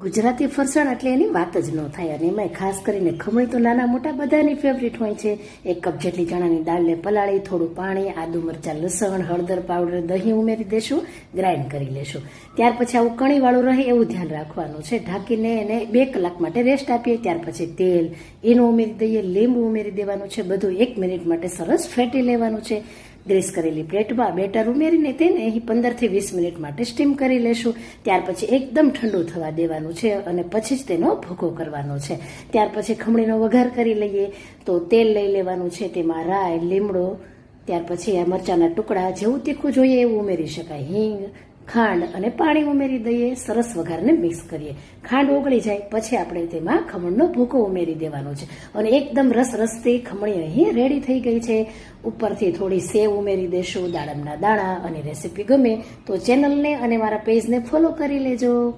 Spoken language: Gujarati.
ગુજરાતી ફરસાણ એટલે એની વાત જ ન થાય અને એમાંય ખાસ કરીને ખમણ તો નાના મોટા બધાની ફેવરિટ હોય છે. એક કપ જેટલી ચણાની દાળને પલાળી, થોડું પાણી, આદુ મરચાં, લસણ, હળદર, પાવડર, દહીં ઉમેરી દેશું, ગ્રાઇન્ડ કરી લેશું. ત્યાર પછી આવું કણીવાળું રહે એવું ધ્યાન રાખવાનું છે. ઢાંકીને એને બે કલાક માટે રેસ્ટ આપીએ. ત્યાર પછી તેલ એનું ઉમેરી દઈએ, લીંબુ ઉમેરી દેવાનું છે. બધું એક મિનિટ માટે સરસ ફેટી લેવાનું છે. ગ્રેસ કરેલી પ્લેટમાં બેટર ઉમેરીને તેને અહીં પંદરથી વીસ મિનિટ માટે સ્ટીમ કરી લેશું. ત્યાર પછી એકદમ ઠંડુ થવા દેવાનું છે અને પછી જ તેનો ભૂકો કરવાનો છે. ત્યાર પછી ખમણીનો વઘાર કરી લઈએ તો તેલ લઈ લેવાનું છે. તેમાં રાઈ, લીમડો, ત્યાર પછી આ મરચાના ટુકડા જેવું તીખું જોઈએ એવું ઉમેરી શકાય. હિંગ ખાંડ અને પાણી ઉમેરી દઈએ, સરસ વઘારને મિક્સ કરીએ. ખાંડ ઓગળી જાય, પછી આપણે તેમાં ખમણનો ભૂકો ઉમેરી દેવાનો છે. અને એકદમ રસ રસથી ખમણી અહીં રેડી થઈ ગઈ છે. ઉપરથી થોડી સેવ ઉમેરી દેશું, દાડમના દાણા અને રેસીપી ગમે તો ચેનલને અને મારા પેજને ફોલો કરી લેજો.